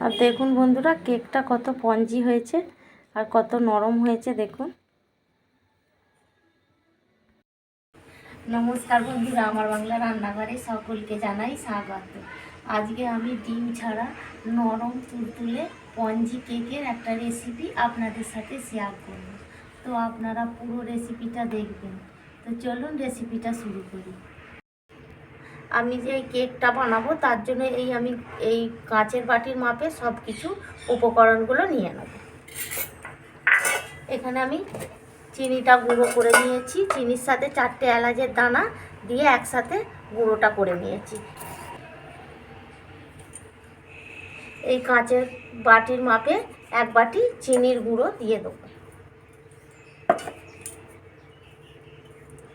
আর দেখুন বন্ধুরা, কেকটা কত পঞ্জি হয়েছে আর কত নরম হয়েছে, দেখুন। নমস্কার বন্ধুরা, আমার বাংলা রান্নাঘরে সকলকে জানাই স্বাগত। আজকে আমি ডিম ছাড়া নরম তুলতুলে পঞ্জি কেকের একটা রেসিপি আপনাদের সাথে শেয়ার করব। তো আপনারা পুরো রেসিপিটা দেখবেন। তো চলুন রেসিপিটা শুরু করি। আমি যে এই কেকটা বানাবো, তার জন্য এই আমি এই কাঁচের বাটির মাপে সব কিছু উপকরণগুলো নিয়ে নেব। এখানে আমি চিনিটা গুঁড়ো করে নিয়েছি। চিনির সাথে চারটে এলাচের দানা দিয়ে একসাথে গুঁড়োটা করে নিয়েছি। এই কাঁচের বাটির মাপে এক বাটি চিনির গুঁড়ো দিয়ে দেবো।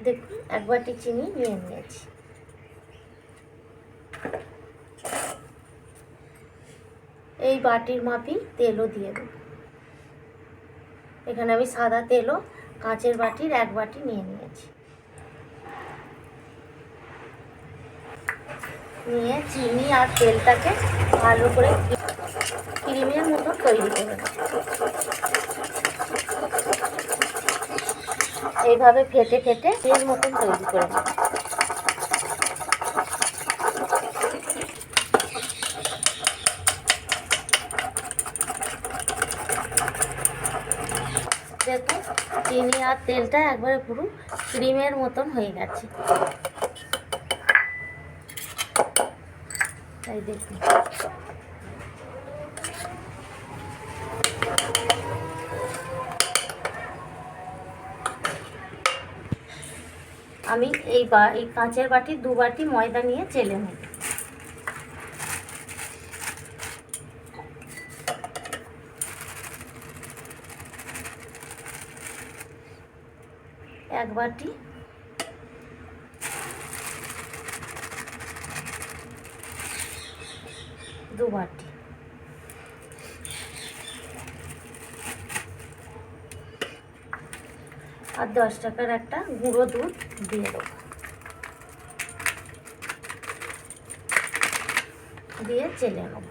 দেখুন, এক বাটি চিনি নিয়ে নিয়েছি। এই বাটির মাপি তেলও দিয়ে দেব। এখানে আমি সাদা তেলও কাঁচের বাটির এক বাটি নিয়ে নিয়েছি। নিয়ে চিনি আর তেলটাকে ভালো করে ক্রিমের মতো তৈরি করে এইভাবে ফেটে ফেটে এর মতন তৈরি করে নেব দেখুন চিনি আর তেলটা একবারে পুরো ক্রিমের মতন হয়ে গেছে। তাই দেখুন। আমি এই বা, এই কাঁচের বাটি দু বাটি ময়দা নিয়ে চেলে নেব। এক বাটি। দু বাটি। আর দশ টাকার একটা গুঁড়ো দুধ দিয়ে দেবো। দিয়ে চেলে নেব।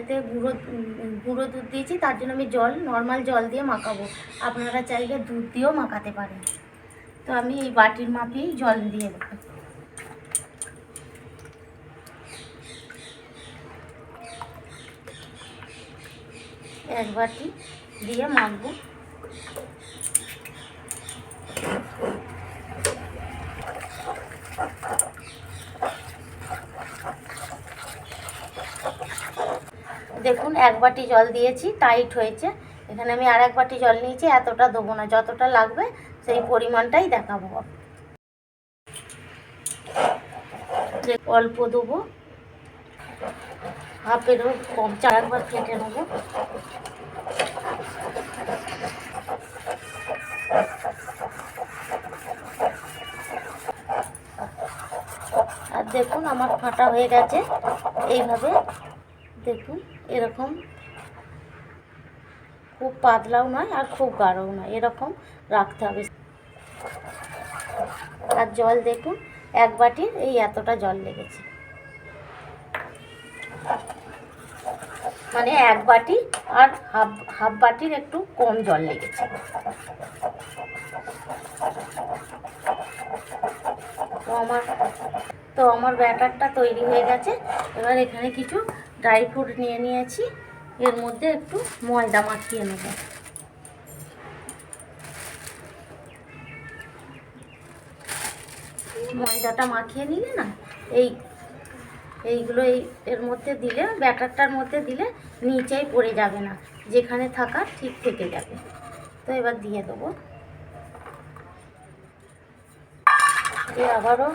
এতে গুঁড়ো গুঁড়ো দুধ দিয়েছি, তার জন্য আমি জল নর্মাল জল দিয়ে মাখাবো। আপনারা চাইলে দুধ দিয়েও মাখাতে পারেন। তো আমি এই বাটির মাপেই জল দিয়ে দেবো। এক বাটি দিয়ে মাখবো। দেখুন, এক বাটি জল দিয়েছি টাইট হয়েছে। এখানে আমি আর এক বাটি জল নিয়েছি, এতটা দেবো না, যতটা লাগবে সেই পরিমাণটাই দেখাবো। অল্প দেবো। হাফেরও কম, চার একবার ফেটে নেব। আর দেখুন, আমার ফাটা হয়ে গেছে। এইভাবে দেখুন, এরকম খুব পাতলাও নয় আর খুব গাঢ়ও নয়, এরকম রাখতে হবে। আর জল দেখুন, এক বাটির এই এতটা জল লেগেছে। মানে এক বাটি আর হাফ হাফ বাটির একটু কম জল লেগেছে। তো আমার তো আমার ব্যাটারটা তৈরি হয়ে গেছে। এবার এখানে কিছু ড্রাই ফ্রুট নিয়ে নিয়েছি। এর মধ্যে একটু ময়দা মাখিয়ে নেব। ময়দাটা মাখিয়ে নিলে না, এই, এইগুলো এই, এর মধ্যে দিলে, ব্যাটারটার মধ্যে দিলে নিচেই পড়ে যাবে না। যেখানে থাকা ঠিক থেকে যাবে। তো এবার দিয়ে দেবো। দিয়ে আবারও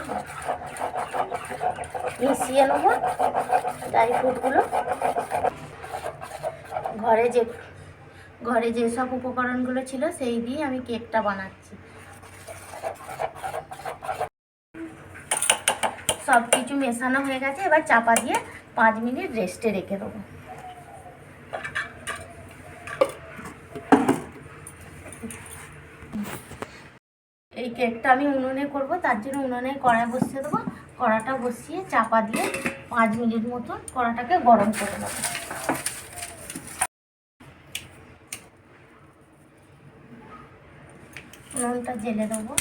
মিশিয়ে নেব ড্রাই ফ্রুটগুলো ঘরে যে, ঘরে যেসব উপকরণগুলো ছিল সেই দিয়ে আমি কেকটা বানাচ্ছি। সব কিছু মেশানো হয়ে গেছে, এবার চাপা দিয়ে পাঁচ মিনিট রেস্টে রেখে দেবো। এই কেকটা আমি উনুনে করব, তার জন্য উনুনে কড়াই বসিয়ে দেবো। কড়াটা বসিয়ে চাপা দিয়ে পাঁচ মিনিট মতন কড়াটাকে গরম করে নেব। নুনটা জেলে দেবো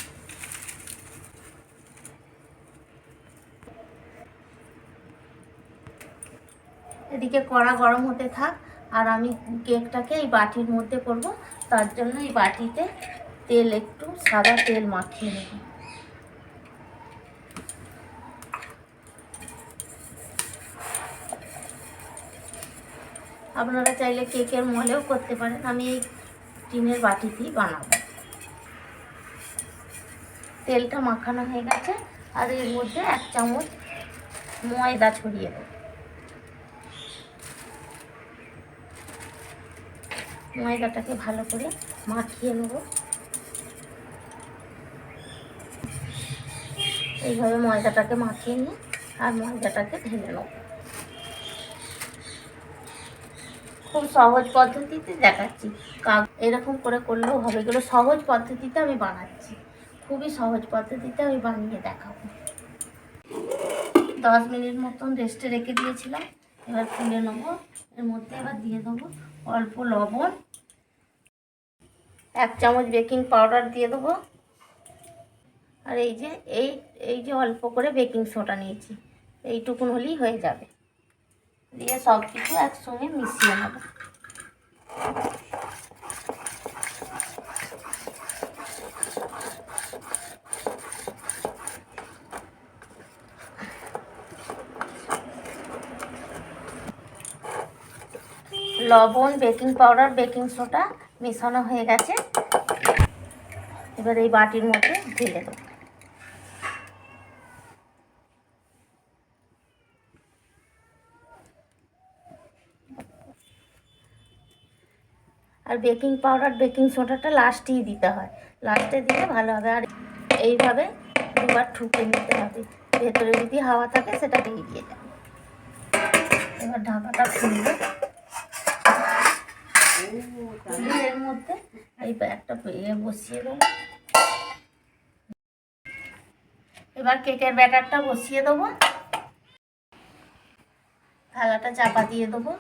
এদিকে কড়া গরম হতে থাক, আর আমি কেকটাকে এই বাটির মধ্যে করব, তার জন্য এই বাটিতে তেল একটু সাদা তেল মাখিয়ে নেব। আপনারা চাইলে কেকের মলেও করতে পারেন। আমি এই টিনের বাটিতেই বানাবো। তেলটা মাখানো হয়ে গেছে, আর এর মধ্যে এক চামচ ময়দা ছড়িয়ে দেবো। ময়দাটাকে ভালো করে মাখিয়ে নেব। এইভাবে ময়দাটাকে মাখিয়ে নিয়ে আর ময়দাটাকে ঢেলে নেব। খুব সহজ পদ্ধতিতে দেখাচ্ছি। কাক এরকম করে করলেও হবে। এগুলো সহজ পদ্ধতিতে আমি বানাচ্ছি। খুবই সহজ পদ্ধতিতে আমি বানিয়ে দেখাবো। দশ মিনিট মতন রেস্টে রেখে দিয়েছিলাম। এবার খুলে নেব। এর মধ্যে এবার দিয়ে দেবো অল্প লবণ। এক চামচ বেকিং পাউডার দিয়ে দেবো। আর এই যে, এই এই যে অল্প করে বেকিং সোডা নিয়েছি। এইটুকুন হলেই হয়ে যাবে। দিয়ে সব কিছু একসঙ্গে মিশিয়ে নেব। লবণ, বেকিং পাউডার, বেকিং সোডা মেশানো হয়ে গেছে। এবার এই বাটির মধ্যে ঢেলে দেবো। আর বেকিং পাউডার বেকিং সোডাটা লাস্টেই দিতে হয়। লাস্টে দিলে ভালো হবে। আর এইভাবে দুবার ঠুকে নিতে হবে। ভেতরে যদি হাওয়া থাকে, সেটা বেরিয়ে যাবে এবার ঢাকাটা খুলবে। মধ্যে এই বসিয়ে দেবো। এবার কেকের ব্যাটারটা বসিয়ে দেবো। থালাটা চাপা দিয়ে দেবো।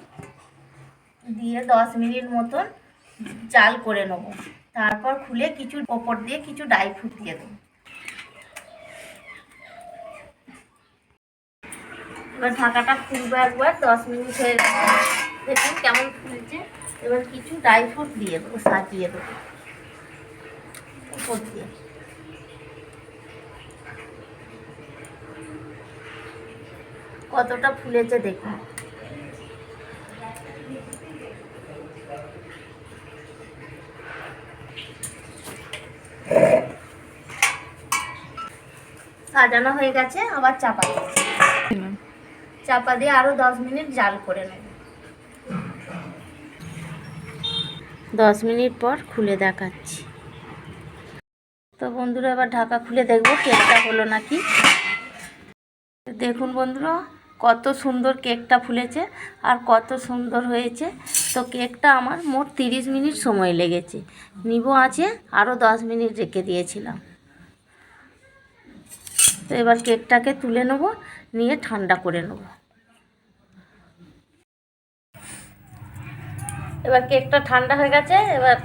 দিয়ে দশ মিনিট মতন জাল করে নেব। তারপর খুলে কিছু ওপর দিয়ে কিছু ড্রাই ফ্রুট দিয়ে দেবো। এবার ঢাকাটা খুলবো একবার, দশ মিনিট হয়ে দেখুন কেমন ফুলছে এবার কিছু ড্রাই ফ্রুট দিয়ে দেবো, সাজিয়ে দেবো। উপর দিয়ে। কতটা ফুলেছে দেখুন। সাজানো হয়ে গেছে আবার চাপা চাপা দিয়ে আরও দশ মিনিট জাল করে নেব। দশ মিনিট পর খুলে দেখাচ্ছি। তো বন্ধুরা এবার ঢাকা খুলে দেখব কেকটা হলো নাকি। দেখুন বন্ধুরা কত সুন্দর কেকটা ফুলেছে আর কত সুন্দর হয়েছে। তো কেকটা আমার মোট তিরিশ মিনিট সময় লেগেছে। নিবো আছে আরও দশ মিনিট রেখে দিয়েছিলাম। তো এবার কেকটাকে তুলে নেব, নিয়ে ঠান্ডা করে নেব। এবার কেকটা ঠান্ডা হয়ে গেছে, এবার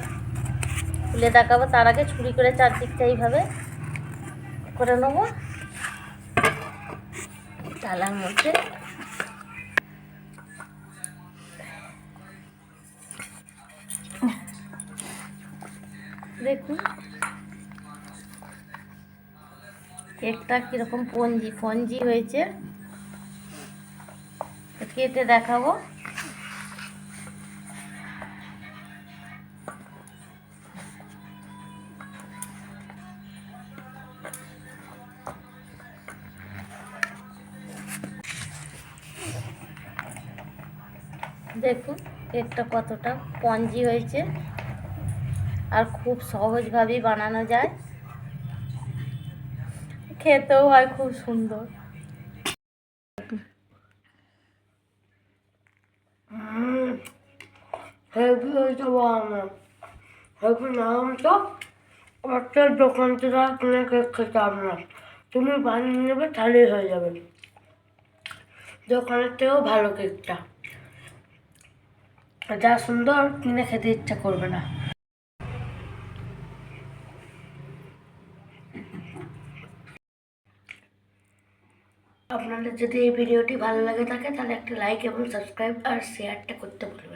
খুলে দেখাবো। তার আগে ছুরি করে চারদিকটা এইভাবে করে নেব। চালার মধ্যে। দেখুন। কেকটা কীরকম পঞ্জি ফঞ্জি হয়েছে। কেটে দেখাবো। দেখুন কেকটা কতটা পঞ্জি হয়েছে। আর খুব সহজভাবেই বানানো যায়। খেতেও হয়, খুব সুন্দর। হেভি হয়েছে বাবা হেভি নাম তো একটা দোকান থেকে কিনে কেক খেতে না তুমি বানিয়ে নেবে তাহলেই হয়ে যাবে। দোকানের থেকেও ভালো কেকটা। যা সুন্দর, কিনে খেতে ইচ্ছা করবে না। আপনাদের যদি এই ভিডিওটি ভালো লাগে থাকে, তাহলে একটা লাইক এবং সাবস্ক্রাইব আর শেয়ারটা করতে ভুলবেন না।